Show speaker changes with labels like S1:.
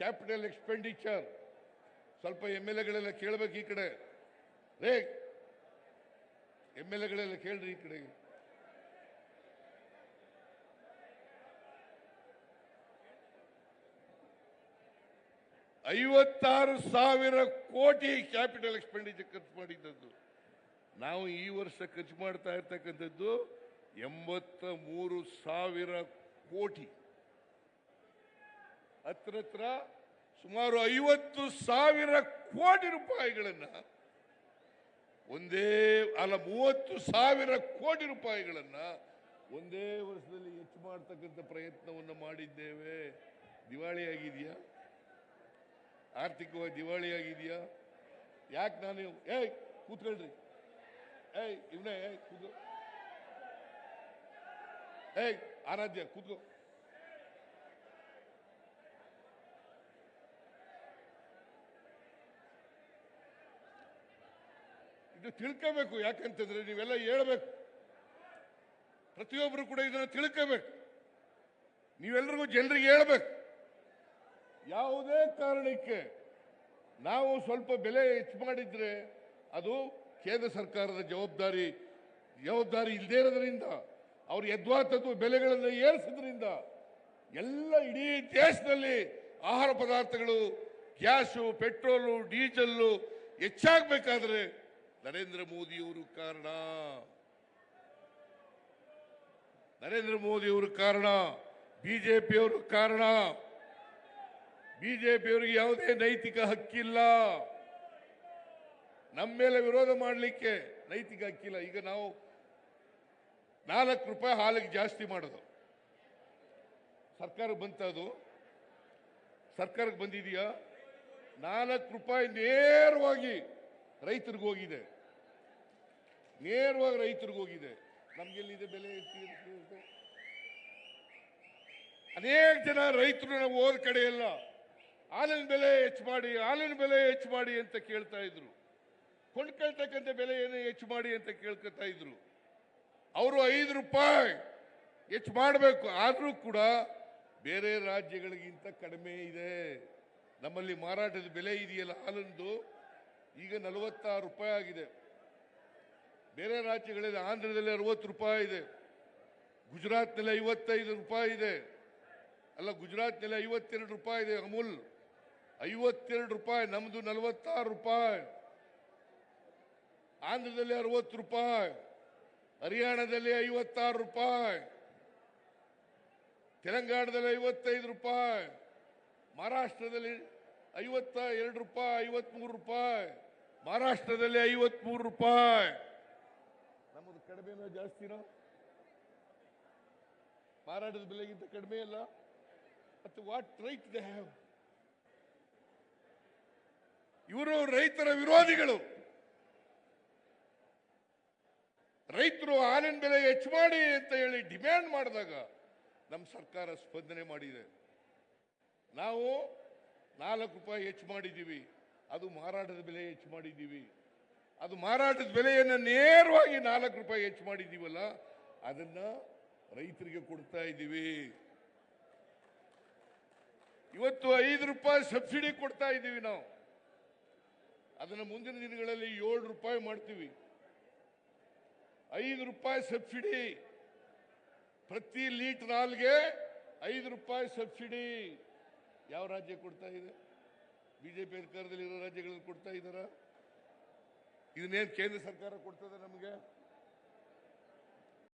S1: Capital expenditure ಸ್ವಲ್ಪ M L ಎಗಳೆಲ್ಲ ಕೇಳಬೇಕು ಈ ಕಡೆ. ರೇ ಎಂ ಎಲ್ ಎಗಳೆಲ್ಲ ಕೇಳ್ರಿ ಈ ಕಡೆ. ಐವತ್ತಾರು ಸಾವಿರ ಕೋಟಿ ಕ್ಯಾಪಿಟಲ್ ಎಕ್ಸ್ಪೆಂಡಿಚರ್ ಖರ್ಚು ಮಾಡಿದ್ದದ್ದು. ನಾವು ಈ ವರ್ಷ ಖರ್ಚು ಮಾಡ್ತಾ ಇರ್ತಕ್ಕಂಥದ್ದು ಎಂಬತ್ತ ಮೂರು ಸಾವಿರ ಕೋಟಿ. ಹತ್ರ ಸುಮಾರು ಐವತ್ತು ಸಾವಿರ ಕೋಟಿ ರೂಪಾಯಿಗಳನ್ನ ಒಂದೇ, ಅಲ್ಲ, ಮೂವತ್ತು ಸಾವಿರ ಕೋಟಿ ರೂಪಾಯಿಗಳನ್ನ ಒಂದೇ ವರ್ಷದಲ್ಲಿ ಹೆಚ್ಚು ಮಾಡ್ತಕ್ಕಂಥ ಪ್ರಯತ್ನವನ್ನು ಮಾಡಿದ್ದೇವೆ. ದಿವಾಳಿ ಆಗಿದೆಯಾ ಆರ್ಥಿಕವಾಗಿ ದಿವಾಳಿ ಆಗಿದೆಯಾ ಯಾಕೆ ನಾನು ಏಯ್, ಕೂತ್ಕೊಳ್ರಿ. ಏಯ್, ಇವನೇ, ಏಯ್, ಕೂತ್ಕೊ. ಏಯ್, ಆರಾಧ್ಯ, ಕೂತ್ಕೋ. ಇದು ತಿಳ್ಕೋಬೇಕು, ಯಾಕಂತಂದ್ರೆ ನೀವೆಲ್ಲ ಹೇಳ್ಬೇಕು. ಪ್ರತಿಯೊಬ್ಬರು ಕೂಡ ಇದನ್ನು ತಿಳ್ಕೋಬೇಕು. ನೀವೆಲ್ಲರಿಗೂ ಜನರಿಗೆ ಹೇಳ್ಬೇಕು. ಯಾವುದೇ ಕಾರಣಕ್ಕೆ ನಾವು ಸ್ವಲ್ಪ ಬೆಲೆ ಹೆಚ್ಚು ಮಾಡಿದ್ರೆ ಅದು ಕೇಂದ್ರ ಸರ್ಕಾರದ ಜವಾಬ್ದಾರಿ ಜವಾಬ್ದಾರಿ ಇಲ್ಲದೇ ಇರೋದ್ರಿಂದ, ಅವ್ರು ಯದ್ವಾತದ್ದು ಬೆಲೆಗಳನ್ನು ಏರಿಸೋದ್ರಿಂದ ಎಲ್ಲ ಇಡೀ ದೇಶದಲ್ಲಿ ಆಹಾರ ಪದಾರ್ಥಗಳು, ಗ್ಯಾಸು, ಪೆಟ್ರೋಲು, ಡೀಸೆಲ್ಲು ಹೆಚ್ಚಾಗಬೇಕಾದ್ರೆ ನರೇಂದ್ರ ಮೋದಿಯವರು ಕಾರಣ. ನರೇಂದ್ರ ಮೋದಿಯವರು ಕಾರಣ. ಬಿಜೆಪಿಯವರು ಕಾರಣ. ಬಿಜೆಪಿಯವರಿಗೆ ಯಾವುದೇ ನೈತಿಕ ಹಕ್ಕಿಲ್ಲ. ನಮ್ಮ ಮೇಲೆ ವಿರೋಧ ಮಾಡಲಿಕ್ಕೆ ನೈತಿಕ ಹಕ್ಕಿಲ್ಲ. ಈಗ ನಾವು ನಾಲ್ಕು ರೂಪಾಯಿ ಹಾಲಿಗೆ ಜಾಸ್ತಿ ಮಾಡೋದು. ಸರ್ಕಾರ ಬಂತ ಅದು? ಸರ್ಕಾರಕ್ಕೆ ಬಂದಿದೆಯಾ? ನಾಲ್ಕು ರೂಪಾಯಿ ನೇರವಾಗಿ ರೈತರಿಗೆ ಹೋಗಿದೆ. ನೇರವಾಗಿ ರೈತರಿಗೆ ಹೋಗಿದೆ. ನಮ್ಗೆಲ್ಲಿದೆ ಬೆಲೆ ಎಷ್ಟು ಇರುತ್ತೆ? ಅನೇಕ ಜನ ರೈತರು ನಾವು ಹೋದ ಕಡೆ ಎಲ್ಲ, ಹಾಲಿನ ಬೆಲೆ ಹೆಚ್ಚು ಮಾಡಿ, ಹಾಲಿನ ಬೆಲೆ ಹೆಚ್ಚು ಮಾಡಿ ಅಂತ ಕೇಳ್ತಾ ಇದ್ರು. ಕೊಂಡ್ಕೊಳ್ತಕ್ಕಂಥ ಬೆಲೆಯನ್ನು ಹೆಚ್ಚು ಮಾಡಿ ಅಂತ ಕೇಳ್ಕೊತಾ ಇದ್ರು. ಅವರು ಐದು ರೂಪಾಯಿ ಹೆಚ್ಚು ಮಾಡಬೇಕು, ಆದರೂ ಕೂಡ ಬೇರೆ ರಾಜ್ಯಗಳಿಗಿಂತ ಕಡಿಮೆ ಇದೆ. ನಮ್ಮಲ್ಲಿ ಮಾರಾಟದ ಬೆಲೆ ಇದೆಯಲ್ಲ ಹಾಲಂದು? ಈಗ ನಲವತ್ತಾರು ರೂಪಾಯಿ ಆಗಿದೆ. ಬೇರೆ ರಾಜ್ಯಗಳಲ್ಲಿ ಆಂಧ್ರದಲ್ಲಿ ಅರವತ್ತು ರೂಪಾಯಿ ಇದೆ. ಗುಜರಾತ್ನಲ್ಲಿ ಐವತ್ತೈದು ರೂಪಾಯಿ ಇದೆ. ಅಲ್ಲ, ಗುಜರಾತ್ನಲ್ಲಿ ಐವತ್ತೆರಡು ರೂಪಾಯಿ ಇದೆ ಅಮೂಲ್. ಐವತ್ತೆರಡು ರೂಪಾಯಿ, ನಮ್ದು ನಲವತ್ತಾರು ರೂಪಾಯಿ. ಆಂಧ್ರದಲ್ಲಿ ಅರವತ್ತು ರೂಪಾಯಿ, ಹರಿಯಾಣದಲ್ಲಿ ಐವತ್ತಾರು ರೂಪಾಯಿ, ತೆಲಂಗಾಣದಲ್ಲಿ ಐವತ್ತೈದು ರೂಪಾಯಿ, ಮಹಾರಾಷ್ಟ್ರದಲ್ಲಿ ಐವತ್ತ ಎರಡು ರೂಪಾಯಿ, ಐವತ್ಮೂರು ರೂಪಾಯಿ. ಮಹಾರಾಷ್ಟ್ರದಲ್ಲಿ ಐವತ್ಮೂರು ರೂಪಾಯಿ. ನಮ್ಮದು ಕಡಿಮೆನೋ ಜಾಸ್ತಿನೋ? ಮಾರಾಟದ ಬೆಲೆಗಿಂತ ಕಡಿಮೆ ಅಲ್ಲ? ಮತ್ತು ವಾಟ್ ರೈಟ್ ದೇ ಹ್ಯಾವ್ ಇವರು ರೈತರ ವಿರೋಧಿಗಳು. ರೈತರು ಹಾಲಿನ ಬೆಲೆ ಹೆಚ್ಚು ಮಾಡಿ ಅಂತ ಹೇಳಿ ಡಿಮ್ಯಾಂಡ್ ಮಾಡಿದಾಗ ನಮ್ಮ ಸರ್ಕಾರ ಸ್ಪಂದನೆ ಮಾಡಿದೆ. ನಾವು ನಾಲ್ಕು ರೂಪಾಯಿ ಹೆಚ್ಚು ಮಾಡಿದ್ದೀವಿ. ಅದು ಮಾರಾಟದ ಬೆಲೆ ಹೆಚ್ಚು ಮಾಡಿದ್ದೀವಿ. ಅದು ಮಾರಾಟದ ಬೆಲೆಯನ್ನು ನೇರವಾಗಿ ನಾಲ್ಕು ರೂಪಾಯಿ ಹೆಚ್ಚು ಮಾಡಿದ್ದೀವಲ್ಲ, ಅದನ್ನ ರೈತರಿಗೆ ಕೊಡ್ತಾ ಇದ್ದೀವಿ. ಇವತ್ತು ಐದು ರೂಪಾಯಿ ಸಬ್ಸಿಡಿ ಕೊಡ್ತಾ ಇದ್ದೀವಿ ನಾವು. ಅದನ್ನು ಮುಂದಿನ ದಿನಗಳಲ್ಲಿ ಏಳು ರೂಪಾಯಿ ಮಾಡ್ತೀವಿ. ಐದು ರೂಪಾಯಿ ಸಬ್ಸಿಡಿ. ಪ್ರತಿ ಲೀಟರ್ ಹಾಲ್ಗೆ ಐದು ರೂಪಾಯಿ ಸಬ್ಸಿಡಿ. ಯಾವ ರಾಜ್ಯ ಕೊಡ್ತಾ ಇದೆ? ಬಿಜೆಪಿ ಅಧಿಕಾರದಲ್ಲಿರೋ ರಾಜ್ಯಗಳಲ್ಲಿ ಕೊಡ್ತಾ ಇದ್ದಾರಾ? ಇದನ್ನೇನು ಕೇಂದ್ರ ಸರ್ಕಾರ ಕೊಡ್ತದೆ ನಮಗೆ?